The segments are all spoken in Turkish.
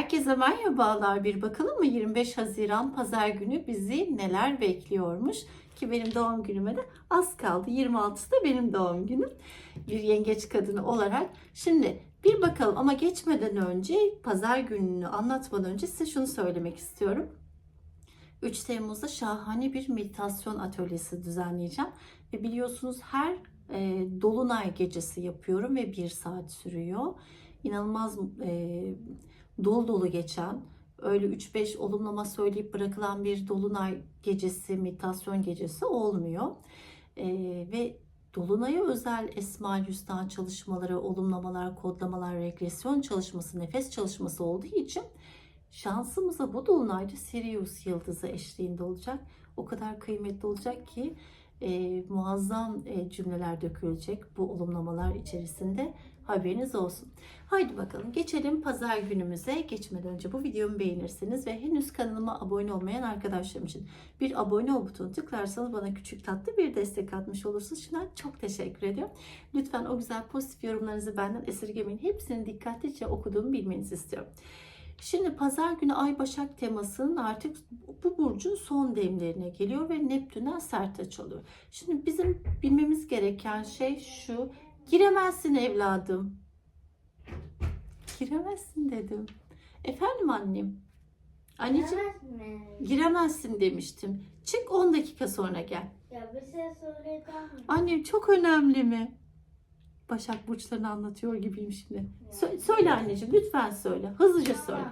Herkese merhabalar. Bir bakalım mı 25 Haziran Pazar günü bizi neler bekliyormuş? Ki benim doğum günüme de az kaldı. 26'sı da benim doğum günüm. Bir yengeç kadını olarak. Şimdi bir bakalım ama geçmeden önce pazar gününü anlatmadan önce size şunu söylemek istiyorum. 3 Temmuz'da şahane bir meditasyon atölyesi düzenleyeceğim. Ve biliyorsunuz her e, dolunay gecesi yapıyorum ve bir saat sürüyor. İnanılmaz e, dolu dolu geçen, öyle 3-5 olumlama söyleyip bırakılan bir dolunay gecesi, meditasyon gecesi olmuyor. E, ve Dolunay'a özel Esma Hüsna çalışmaları, olumlamalar, kodlamalar, regresyon çalışması, nefes çalışması olduğu için şansımıza bu dolunayda Sirius yıldızı eşliğinde olacak. O kadar kıymetli olacak ki e, muazzam e, cümleler dökülecek bu olumlamalar içerisinde. Haberiniz olsun. Haydi bakalım geçelim pazar günümüze. Geçmeden önce bu videomu beğenirseniz ve henüz kanalıma abone olmayan arkadaşlarım için bir abone ol butonu tıklarsanız bana küçük tatlı bir destek atmış olursunuz. Şimdiden çok teşekkür ediyorum. Lütfen o güzel pozitif yorumlarınızı benden esirgemeyin. Hepsini dikkatlice okuduğumu bilmenizi istiyorum. Şimdi pazar günü Ay Başak temasının artık bu burcun son demlerine geliyor ve Neptün'den sert açılıyor. Şimdi bizim bilmemiz gereken şey şu. Giremezsin evladım. Giremezsin dedim. Efendim annem. Anneciğim mi? giremezsin demiştim. Çık 10 dakika sonra gel. Ya bir şey söyleyeceğim. Annem çok önemli mi? Başak burçlarını anlatıyor gibiyim şimdi. Sö- söyle anneciğim lütfen söyle. Hızlıca söyle.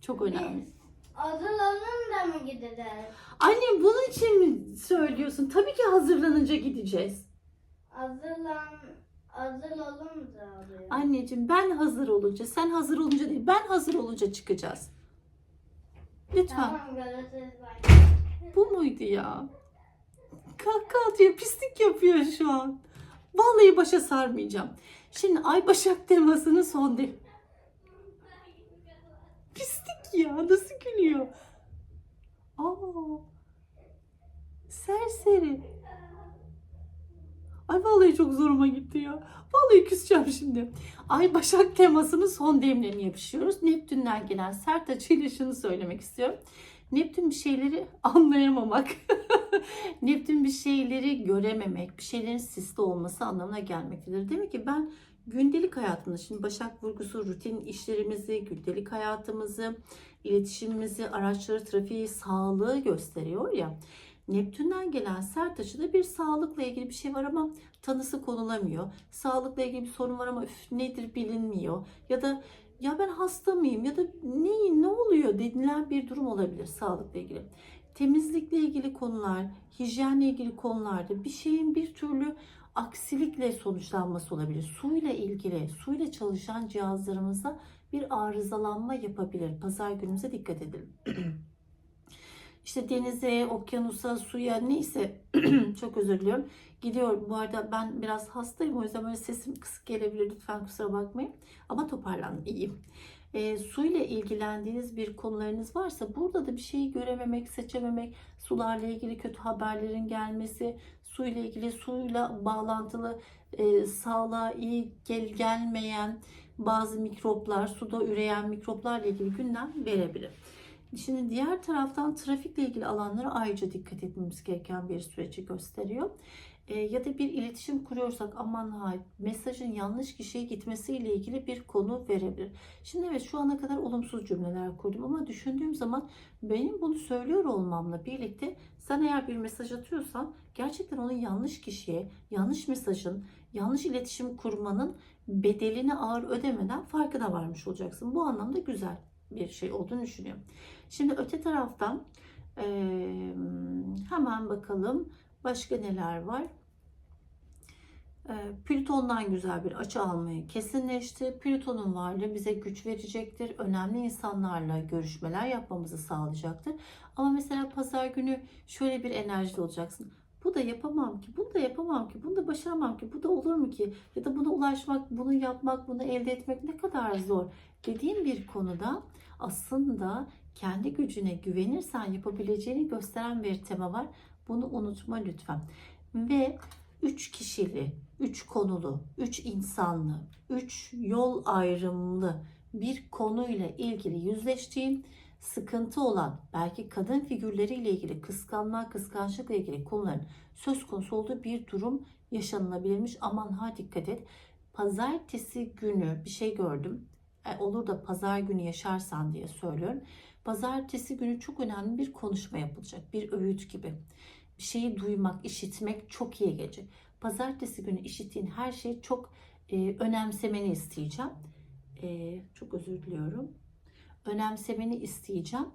Çok önemli. Biz Adılanın da mı gideceğiz? Annem bunun için mi söylüyorsun? Tabii ki hazırlanınca gideceğiz. Hazırlan, hazır olunca oluyor. Anneciğim ben hazır olunca, sen hazır olunca değil, ben hazır olunca çıkacağız. Lütfen. Tamam görüşürüz. Bye. Bu muydu ya? Kahkaha atıyor, pislik yapıyor şu an. Vallahi başa sarmayacağım. Şimdi Ay Başak temasının son de. Pislik ya, nasıl gülüyor? Aa, serseri. Ay vallahi çok zoruma gitti ya. Vallahi küseceğim şimdi. Ay Başak temasının son demlerini yapışıyoruz. Neptün'den gelen sert açıyla şunu söylemek istiyorum. Neptün bir şeyleri anlayamamak. Neptün bir şeyleri görememek, bir şeylerin sisli olması anlamına gelmektedir. Demek ki ben gündelik hayatımda şimdi Başak vurgusu rutin işlerimizi, gündelik hayatımızı, iletişimimizi, araçları, trafiği, sağlığı gösteriyor ya. Neptün'den gelen sert açıda bir sağlıkla ilgili bir şey var ama tanısı konulamıyor. Sağlıkla ilgili bir sorun var ama üf, nedir bilinmiyor. Ya da ya ben hasta mıyım ya da ne, ne oluyor denilen bir durum olabilir sağlıkla ilgili. Temizlikle ilgili konular, hijyenle ilgili konularda bir şeyin bir türlü aksilikle sonuçlanması olabilir. Suyla ilgili, suyla çalışan cihazlarımızda bir arızalanma yapabilir. Pazar günümüze dikkat edelim. İşte denize, okyanusa, suya neyse çok özür diliyorum. Gidiyorum. Bu arada ben biraz hastayım o yüzden böyle sesim kısık gelebilir. Lütfen kusura bakmayın. Ama toparlandım. iyiyim. E, suyla ilgilendiğiniz bir konularınız varsa burada da bir şeyi görememek, seçememek, sularla ilgili kötü haberlerin gelmesi, suyla ilgili suyla bağlantılı e, sağlığa iyi gel gelmeyen bazı mikroplar, suda üreyen mikroplarla ilgili gündem verebilir. Şimdi diğer taraftan trafikle ilgili alanlara ayrıca dikkat etmemiz gereken bir süreci gösteriyor. E, ya da bir iletişim kuruyorsak aman ha mesajın yanlış kişiye gitmesiyle ilgili bir konu verebilir. Şimdi evet şu ana kadar olumsuz cümleler kurdum ama düşündüğüm zaman benim bunu söylüyor olmamla birlikte sen eğer bir mesaj atıyorsan gerçekten onun yanlış kişiye, yanlış mesajın, yanlış iletişim kurmanın bedelini ağır ödemeden farkına varmış olacaksın. Bu anlamda güzel bir şey olduğunu düşünüyorum. Şimdi öte taraftan eee, hemen bakalım başka neler var. Plüton'dan güzel bir açı almayı kesinleşti. Plüton'un varlığı bize güç verecektir. Önemli insanlarla görüşmeler yapmamızı sağlayacaktır. Ama mesela pazar günü şöyle bir enerjide olacaksın. Bu da yapamam ki, bunu da yapamam ki, bunu da başaramam ki, bu da olur mu ki? Ya da buna ulaşmak, bunu yapmak, bunu elde etmek ne kadar zor dediğim bir konuda aslında kendi gücüne güvenirsen yapabileceğini gösteren bir tema var. Bunu unutma lütfen. Ve üç kişili, üç konulu, üç insanlı, üç yol ayrımlı bir konuyla ilgili yüzleştiğin, sıkıntı olan, belki kadın figürleriyle ilgili, kıskanma, kıskançlıkla ilgili konuların söz konusu olduğu bir durum yaşanılabilirmiş. Aman ha dikkat et. Pazartesi günü bir şey gördüm. E, olur da pazar günü yaşarsan diye söylüyorum. Pazartesi günü çok önemli bir konuşma yapılacak. Bir öğüt gibi. Bir şeyi duymak, işitmek çok iyi gelecek. Pazartesi günü işittiğin her şeyi çok e, önemsemeni isteyeceğim. E, çok özür diliyorum. Önemsemeni isteyeceğim.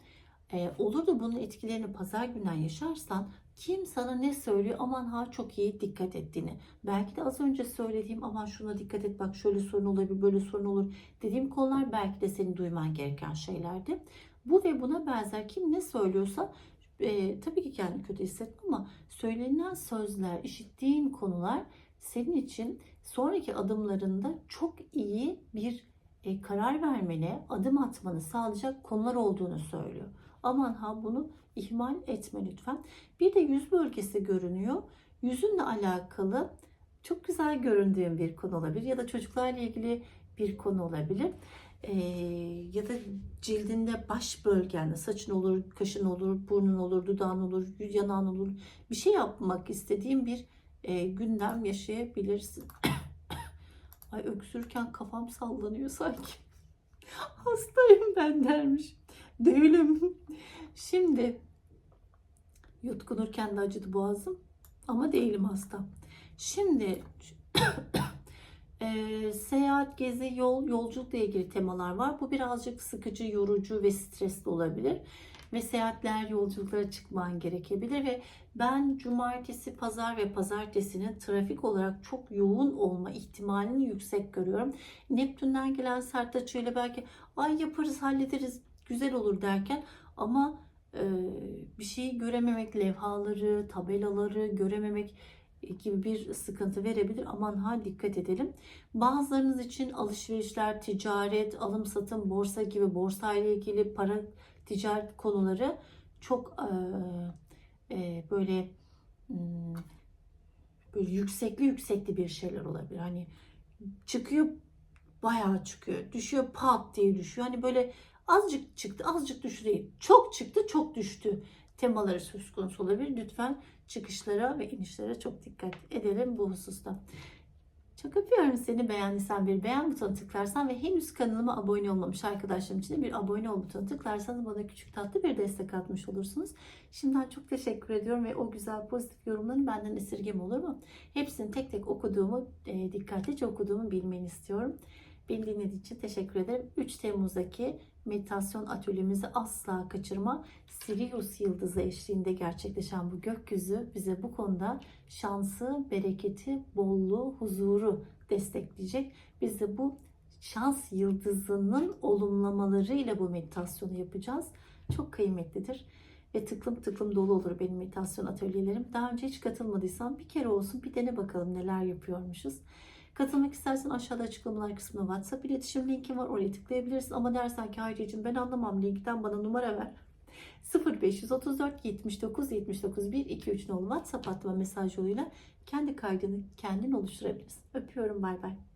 E, olur da bunun etkilerini pazar günden yaşarsan kim sana ne söylüyor aman ha çok iyi dikkat ettiğini. Belki de az önce söylediğim aman şuna dikkat et bak şöyle sorun olabilir böyle sorun olur dediğim konular belki de senin duyman gereken şeylerdi. Bu ve buna benzer kim ne söylüyorsa e, tabii ki kendini kötü hissetme ama söylenen sözler, işittiğin konular senin için sonraki adımlarında çok iyi bir e, karar vermene, adım atmanı sağlayacak konular olduğunu söylüyor. Aman ha bunu ihmal etme lütfen. Bir de yüz bölgesi görünüyor. Yüzünle alakalı çok güzel göründüğün bir konu olabilir ya da çocuklarla ilgili bir konu olabilir. Ee, ya da cildinde baş bölgende saçın olur, kaşın olur, burnun olur, dudağın olur, yanağın olur. Bir şey yapmak istediğin bir e, gündem yaşayabilirsin. Ay öksürürken kafam sallanıyor sanki. Hastayım ben dermiş. Değilim. Şimdi yutkunurken de acıdı boğazım ama değilim hasta. Şimdi e, seyahat, gezi, yol, yolculukla ilgili temalar var. Bu birazcık sıkıcı, yorucu ve stresli olabilir. Ve seyahatler, yolculuklara çıkman gerekebilir ve ben cumartesi, pazar ve pazartesinin trafik olarak çok yoğun olma ihtimalini yüksek görüyorum. Neptün'den gelen sert açıyla belki ay yaparız, hallederiz, güzel olur derken ama e, bir şeyi görememek, levhaları, tabelaları görememek gibi bir sıkıntı verebilir. Aman ha dikkat edelim. Bazılarınız için alışverişler, ticaret, alım satım, borsa gibi borsa ile ilgili para ticaret konuları çok e, e, böyle hmm, böyle yüksekli yüksekli bir şeyler olabilir. Hani çıkıyor bayağı çıkıyor. Düşüyor pat diye düşüyor. Hani böyle azıcık çıktı azıcık düştü değil. Çok çıktı çok düştü temaları söz konusu olabilir. Lütfen çıkışlara ve inişlere çok dikkat edelim bu hususta. Çok öpüyorum seni. Beğendiysen bir beğen butonu tıklarsan ve henüz kanalıma abone olmamış arkadaşlarım için bir abone ol butonu tıklarsanız bana küçük tatlı bir destek atmış olursunuz. Şimdiden çok teşekkür ediyorum ve o güzel pozitif yorumlarını benden esirgem olur mu? Hepsini tek tek okuduğumu, e, dikkatlice okuduğumu bilmeni istiyorum. Beni dinlediğin için teşekkür ederim. 3 Temmuz'daki meditasyon atölyemizi asla kaçırma. Sirius yıldızı eşliğinde gerçekleşen bu gökyüzü bize bu konuda şansı, bereketi, bolluğu, huzuru destekleyecek. Biz de bu şans yıldızının olumlamalarıyla bu meditasyonu yapacağız. Çok kıymetlidir ve tıklım tıklım dolu olur benim meditasyon atölyelerim. Daha önce hiç katılmadıysan bir kere olsun bir dene bakalım neler yapıyormuşuz. Katılmak istersen aşağıda açıklamalar kısmında WhatsApp iletişim linki var. Oraya tıklayabilirsin. Ama dersen ki Hayriyeciğim ben anlamam linkten bana numara ver. 0534 79 79 1 2 3 nolu WhatsApp atma mesaj yoluyla kendi kaydını kendin oluşturabilirsin. Öpüyorum bay bay.